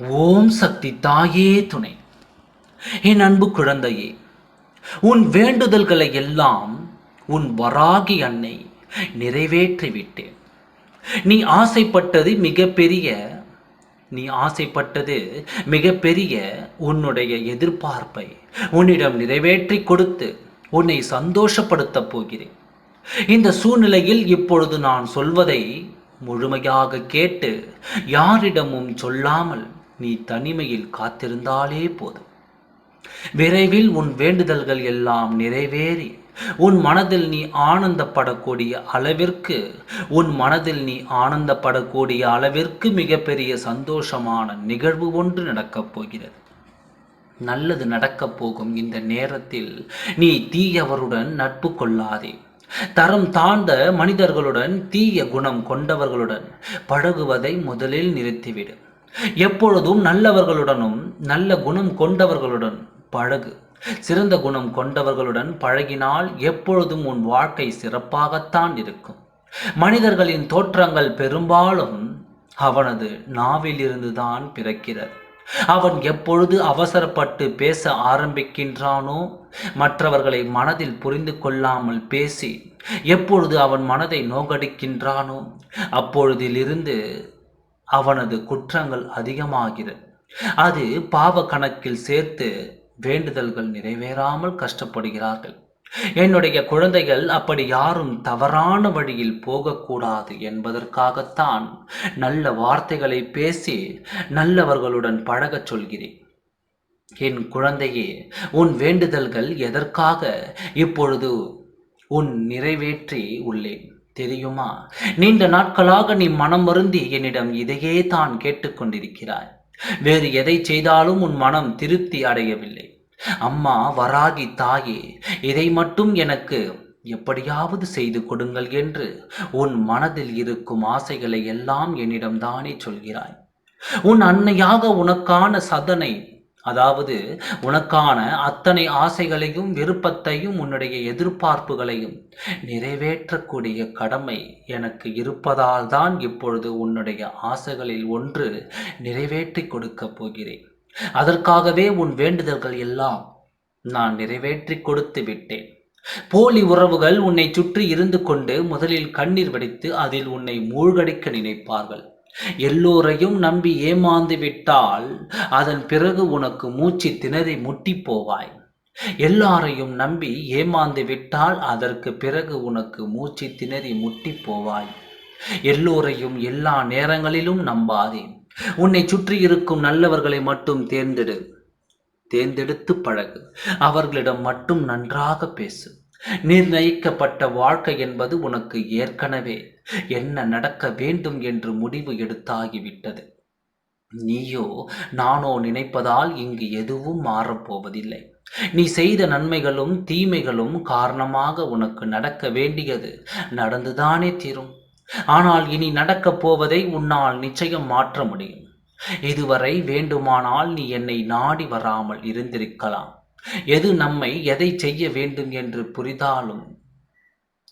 ஓம் சக்தி தாயே துணை. என் அன்பு குழந்தையே உன் வேண்டுதல்களை எல்லாம் உன் வராகி அன்னை நிறைவேற்றி விட்டேன் நீ ஆசைப்பட்டது மிகப்பெரிய நீ ஆசைப்பட்டது மிகப்பெரிய உன்னுடைய எதிர்பார்ப்பை உன்னிடம் நிறைவேற்றி கொடுத்து உன்னை சந்தோஷப்படுத்தப் போகிறேன். இந்த சூழ்நிலையில் இப்பொழுது நான் சொல்வதை முழுமையாக கேட்டு யாரிடமும் சொல்லாமல் நீ தனிமையில் காத்திருந்தாலே போதும். விரைவில் உன் வேண்டுதல்கள் எல்லாம் நிறைவேறி உன் மனதில் நீ ஆனந்தப்படக்கூடிய அளவிற்கு உன் மனதில் நீ ஆனந்தப்படக்கூடிய அளவிற்கு மிகப்பெரிய சந்தோஷமான நிகழ்வு ஒன்று நடக்கப் போகிறது. நல்லது நடக்கப் போகும் இந்த நேரத்தில் நீ தீயவருடன் நட்பு கொள்ளாதே. தரம் தாழ்ந்த மனிதர்களுடன் தீய குணம் கொண்டவர்களுடன் பழகுவதை முதலில் நிறுத்திவிடு. எப்பொழுதும் நல்லவர்களுடனும் நல்ல குணம் கொண்டவர்களுடன் பழகு. சிறந்த குணம் கொண்டவர்களுடன் பழகினால் எப்பொழுதும் உன் வாழ்க்கை சிறப்பாகத்தான் இருக்கும். மனிதர்களின் தோற்றங்கள் பெரும்பாலும் அவனது நாவிலிருந்துதான் பிறக்கிறது. அவன் எப்பொழுது அவசரப்பட்டு பேச ஆரம்பிக்கின்றானோ மற்றவர்களை மனதில் புரிந்து கொள்ளாமல் பேசி எப்பொழுது அவன் மனதை நோகடிக்கின்றானோ அப்பொழுதிலிருந்து அவனது குற்றங்கள் அதிகமாகிறது. அது பாவ கணக்கில் சேர்த்து வேண்டுதல்கள் நிறைவேறாமல் கஷ்டப்படுகிறார்கள். என்னுடைய குழந்தைகள் அப்படி யாரும் தவறான வழியில் போகக்கூடாது என்பதற்காகத்தான் நல்ல வார்த்தைகளை பேசி நல்லவர்களுடன் பழகச் சொல்கிறேன். என் குழந்தையே உன் வேண்டுதல்கள் எதற்காக இப்பொழுது உன் நிறைவேற்றி உள்ளேன்? தெரியுமா? நீண்ட நாட்களாக நீ மனம் வருந்தி என்னிடம் இதையே தான் கேட்டுக்கொண்டிருக்கிறாய். வேறு எதை செய்தாலும் உன் மனம் திருப்தி அடையவில்லை. அம்மா வராகி தாயே இதை மட்டும் எனக்கு எப்படியாவது செய்து கொடுங்கள் என்று உன் மனதில் இருக்கும் ஆசைகளை எல்லாம் என்னிடம் தானே சொல்கிறாய். உன் அன்னையாக உனக்கான சதனை அதாவது உனக்கான அத்தனை ஆசைகளையும் விருப்பத்தையும் உன்னுடைய எதிர்பார்ப்புகளையும் நிறைவேற்றக்கூடிய கடமை எனக்கு இருப்பதால் தான் இப்பொழுது உன்னுடைய ஆசைகளில் ஒன்று நிறைவேற்றி கொடுக்கப் போகிறேன். அதற்காகவே உன் வேண்டுதல்கள் எல்லாம் நான் நிறைவேற்றி கொடுத்து விட்டேன். போலி உறவுகள் உன்னை சுற்றி இருந்து கொண்டு முதலில் கண்ணீர் வடித்து அதில் உன்னை மூழ்கடிக்க நினைப்பார்கள். எல்லோரையும் நம்பி ஏமாந்து விட்டால் அதன் பிறகு உனக்கு மூச்சு திணறி முட்டி போவாய். எல்லாரையும் நம்பி ஏமாந்து விட்டால் அதற்கு பிறகு உனக்கு மூச்சு திணறி முட்டி போவாய். எல்லோரையும் எல்லா நேரங்களிலும் நம்பாதே. உன்னை சுற்றி இருக்கும் நல்லவர்களை மட்டும் தேர்ந்தெடு. தேர்ந்தெடுத்து பழகு. அவர்களிடம் மட்டும் நன்றாக பேசு. நிர்ணயிக்கப்பட்ட வாழ்க்கை என்பது உனக்கு ஏற்கனவே. என்ன நடக்க வேண்டும் என்று முடிவு எடுத்தாகிவிட்டது. நீயோ நானோ நினைப்பதால் இங்கு எதுவும் மாறப்போவதில்லை நீ செய்த நன்மைகளும் தீமைகளும் காரணமாக உனக்கு நடக்க வேண்டியது நடந்துதானே தீரும். ஆனால் இனி நடக்கப் போவதை உன்னால் நிச்சயம் மாற்ற முடியும். இதுவரை வேண்டுமானால் நீ என்னை நாடி வராமல் இருந்திருக்கலாம். எது நம்மை எதை செய்ய வேண்டும் என்று புரிதாலும்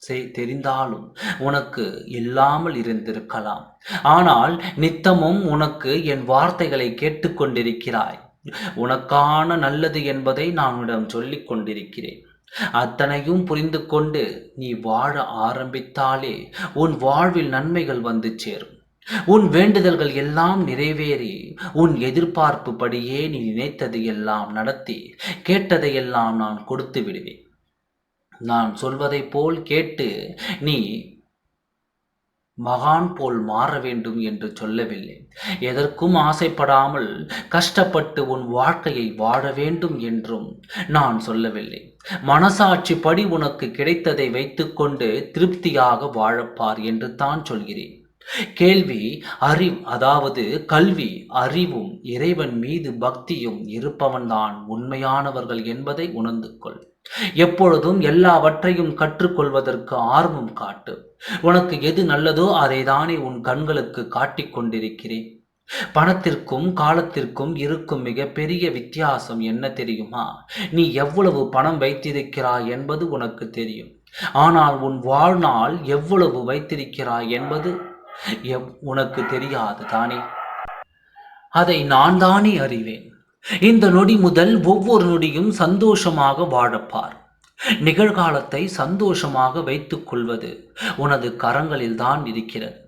தெரிந்தாலும் உனக்கு இல்லாமல் இருந்திருக்கலாம். ஆனால் நித்தமும் உனக்கு என் வார்த்தைகளை கேட்டுக்கொண்டிருக்கிறாய். உனக்கான நல்லது என்பதை நான் உன்னிடம் சொல்லிக் கொண்டிருக்கிறேன். அத்தனையும் புரிந்து கொண்டு நீ வாழ ஆரம்பித்தாலே உன் வாழ்வில் நன்மைகள் வந்து சேரும். உன் வேண்டுதல்கள் எல்லாம் நிறைவேறி உன் எதிர்பார்ப்பு படியே நீ நினைத்தது எல்லாம் நடத்தி கேட்டதையெல்லாம் நான் கொடுத்து விடுவேன். நான் சொல்வதைப் போல் கேட்டு நீ மகான் போல் மாற வேண்டும் என்று சொல்லவில்லை. எதற்கும் ஆசைப்படாமல் கஷ்டப்பட்டு உன் வாழ்க்கையை வாழ வேண்டும் என்றும் நான் சொல்லவில்லை. மனசாட்சி படி உனக்கு கிடைத்ததை வைத்துக்கொண்டு திருப்தியாக வாழப்பார் என்று தான் சொல்கிறேன். கேள்வி அறிவு அதாவது கல்வி அறிவும் இறைவன் மீது பக்தியும் இருப்பவன்தான் உண்மையானவர்கள் என்பதை உணர்ந்து கொள். எப்பொழுதும் எல்லாவற்றையும் கற்றுக்கொள்வதற்கு ஆர்வம் காட்டு. உனக்கு எது நல்லதோ அதை தானே உன் கண்களுக்கு காட்டிக் கொண்டிருக்கிறேன். பணத்திற்கும் காலத்திற்கும் இருக்கும் மிகப்பெரிய வித்தியாசம் என்ன தெரியுமா? நீ எவ்வளவு பணம் வைத்திருக்கிறாய் என்பது உனக்கு தெரியும். ஆனால் உன் வாழ்நாள் எவ்வளவு வைத்திருக்கிறாய் என்பது உனக்கு தெரியாது தானே அதை நான் தானே அறிவேன். இந்த நொடி முதல் ஒவ்வொரு நொடியும் சந்தோஷமாக வாழப்பார். நிகழ்காலத்தை சந்தோஷமாக வைத்துக் கொள்வது உனது கரங்களில் தான் இருக்கிறது.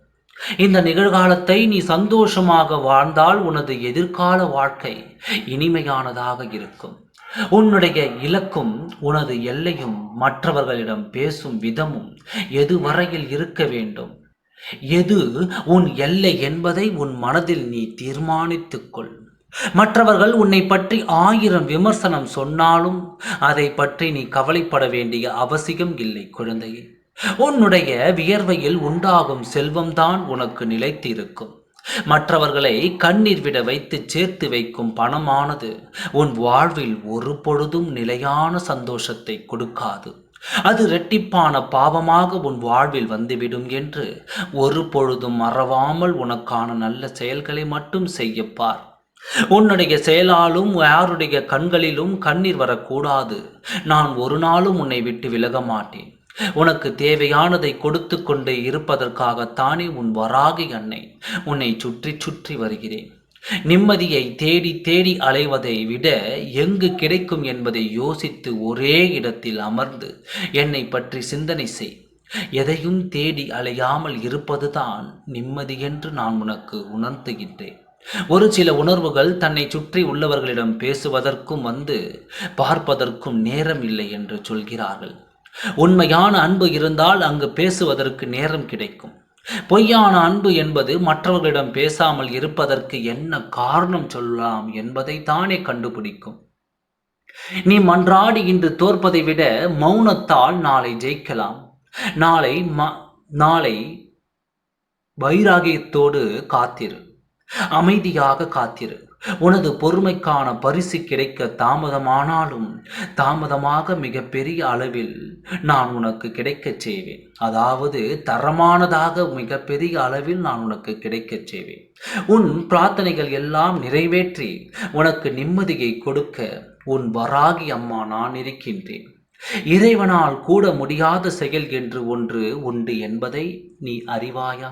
இந்த நிகழ்காலத்தை நீ சந்தோஷமாக வாழ்ந்தால் உனது எதிர்கால வாழ்க்கை இனிமையானதாக இருக்கும். உன்னுடைய இலக்கும் உனது எல்லையும் மற்றவர்களிடம் பேசும் விதமும் எது வரையில் இருக்க வேண்டும்? எது உன் எல்லை என்பதை உன் மனதில் நீ தீர்மானித்துக்கொள் மற்றவர்கள் உன்னை பற்றி ஆயிரம் விமர்சனம் சொன்னாலும் அதை பற்றி நீ கவலைப்பட வேண்டிய அவசியம் இல்லை குழந்தையே. உன்னுடைய வியர்வையில் உண்டாகும் செல்வம்தான் உனக்கு நிலைத்திருக்கும். மற்றவர்களை கண்ணீர் விட வைத்து சேர்த்து வைக்கும் பணமானது உன் வாழ்வில் ஒரு பொழுதும் நிலையான சந்தோஷத்தை கொடுக்காது. அது இரட்டிப்பான பாவமாக உன் வாழ்வில் வந்துவிடும் என்று ஒரு பொழுதும் மறவாமல் உனக்கான நல்ல செயல்களை மட்டும் செய்யப்பார் உன்னுடைய செயலாலும் யாருடைய கண்களிலும் கண்ணீர் வரக்கூடாது. நான் ஒரு நாளும் உன்னை விட்டு விலக மாட்டேன். உனக்கு தேவையானதை கொடுத்து கொண்டே இருப்பதற்காகத்தானே உன் வராகி அன்னை உன்னை சுற்றி சுற்றி வருகிறேன். நிம்மதியை தேடி தேடி அலைவதை விட எங்கு கிடைக்கும் என்பதை யோசித்து ஒரே இடத்தில் அமர்ந்து என்னை பற்றி சிந்தனை செய். எதையும் தேடி அலையாமல் இருப்பதுதான் நிம்மதி என்று நான் உனக்கு உணர்த்துகின்றேன். ஒரு சில உணர்வுகள் தன்னை சுற்றி உள்ளவர்களிடம் பேசுவதற்கும் வந்து பார்ப்பதற்கும் நேரம் இல்லை என்று சொல்கிறார்கள். உண்மையான அன்பு இருந்தால் அங்கு பேசுவதற்கு நேரம் கிடைக்கும். பொய்யான அன்பு என்பது மற்றவர்களிடம் பேசாமல் இருப்பதற்கு என்ன காரணம் சொல்லலாம் என்பதை தானே கண்டுபிடிக்கும். நீ மன்றாடி இன்று தோற்பதை விட மௌனத்தால் நாளை ஜெயிக்கலாம். நாளை ம நாளை வைராகியத்தோடு காத்திரு. அமைதியாக காத்திரு. உனது பொறுமைக்கான பரிசு கிடைக்க தாமதமானாலும் தாமதமாக மிக பெரிய அளவில் நான் உனக்கு கிடைக்கச் செய்வேன். அதாவது தரமானதாக மிக பெரிய அளவில் நான் உனக்கு கிடைக்கச் செய்வேன். உன் பிரார்த்தனைகள் எல்லாம் நிறைவேற்றி உனக்கு நிம்மதியை கொடுக்க உன் வராகி அம்மா நான் இருக்கின்றேன். இறைவனால் கூட முடியாத செயல் என்று ஒன்று உண்டு என்பதை நீ அறிவாயா?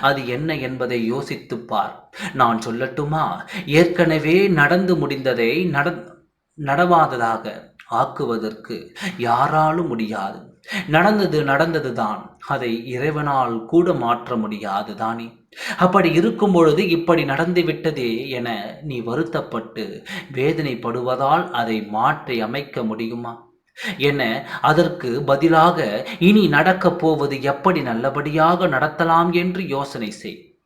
அது என்ன என்பதை யோசித்துப் பார். நான் சொல்லட்டுமா? ஏற்கனவே நடந்து முடிந்ததை நட நடவாததாக ஆக்குவதற்கு யாராலும் முடியாது. நடந்தது நடந்ததுதான். அதை இறைவனால் கூட மாற்ற முடியாது தானே? அப்படி இருக்கும் பொழுது இப்படி நடந்து விட்டதே என நீ வருத்தப்பட்டு வேதனைப்படுவதால் அதை மாற்றி அமைக்க முடியுமா? என அதற்கு பதிலாக இனி நடக்கப் போவது எப்படி நல்லபடியாக நடத்தலாம் என்று யோசனை செய்.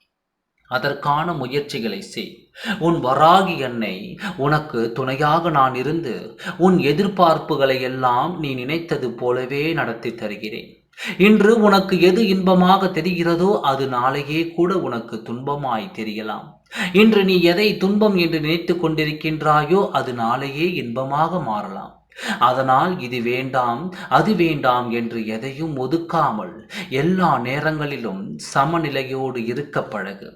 அதற்கான முயற்சிகளை செய். உன் வராகி என்னை உனக்கு துணையாக நான் இருந்து உன் எதிர்பார்ப்புகளை எல்லாம் நீ நினைத்தது போலவே நடத்தி தருகிறேன். இன்று உனக்கு எது இன்பமாக தெரிகிறதோ அது நாளையே கூட உனக்கு துன்பமாய் தெரியலாம். இன்று நீ எதை துன்பம் என்று நினைத்து கொண்டிருக்கின்றாயோ அது நாளையே இன்பமாக மாறலாம். அதனால் இது வேண்டாம் அது வேண்டாம் என்று எதையும் ஒதுக்காமல் எல்லா நேரங்களிலும் சமநிலையோடு இருக்க பழகு.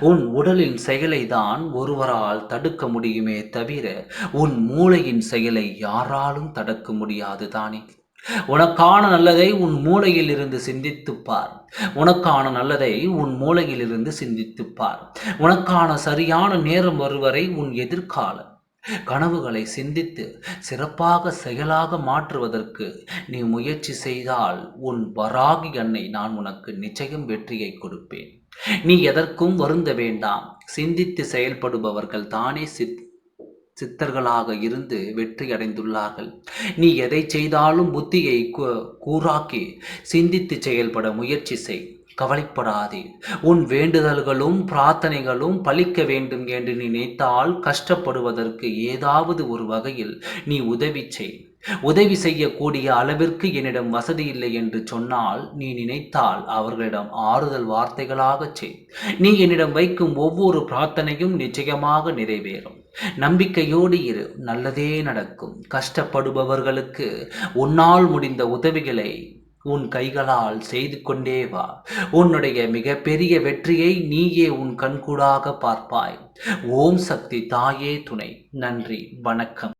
உன் உடலின் செயலை தான் ஒருவரால் தடுக்க முடியுமே தவிர உன் மூளையின் செயலை யாராலும் தடுக்க முடியாது தானே. உனக்கான நல்லதை உன் மூளையில் இருந்து சிந்தித்துப்பார் உனக்கான நல்லதை உன் மூளையில் இருந்து சிந்தித்துப்பார் உனக்கான சரியான நேரம் வருவரை உன் எதிர்காலம். கனவுகளை சிந்தித்து சிறப்பாக செயலாக மாற்றுவதற்கு நீ முயற்சி செய்தால் உன் வராகி அன்னை நான் உனக்கு நிச்சயம் வெற்றியை கொடுப்பேன். நீ எதற்கும் வருந்த வேண்டாம். சிந்தித்து செயல்படுபவர்கள் தானே சித் சித்தர்களாக இருந்து வெற்றி அடைந்துள்ளார்கள். நீ எதை செய்தாலும் புத்தியை கூறாக்கி சிந்தித்து செயல்பட முயற்சி செய். கவலைப்படாதே. உன் வேண்டுதல்களும் பிரார்த்தனைகளும் பலிக்க வேண்டும் என்று நினைத்தால் கஷ்டப்படுவதற்கு ஏதாவது ஒரு வகையில் நீ உதவி செய். உதவி செய்யக்கூடிய அளவிற்கு என்னிடம் வசதி இல்லை என்று சொன்னால் நீ நினைத்தால் அவர்களிடம் ஆறுதல் வார்த்தைகளாகச் செய். நீ என்னிடம் வைக்கும் ஒவ்வொரு பிரார்த்தனையும் நிச்சயமாக நிறைவேறும். நம்பிக்கையோடு இரு நல்லதே நடக்கும். கஷ்டப்படுபவர்களுக்கு உன்னால் முடிந்த உதவிகளை உன் கைகளால் செய்து கொண்டே வா. உன்னுடைய மிகப்பெரிய வெற்றியை நீயே உன் கண்கூடாக பார்ப்பாய். ஓம் சக்தி தாயே துணை. நன்றி. வணக்கம்.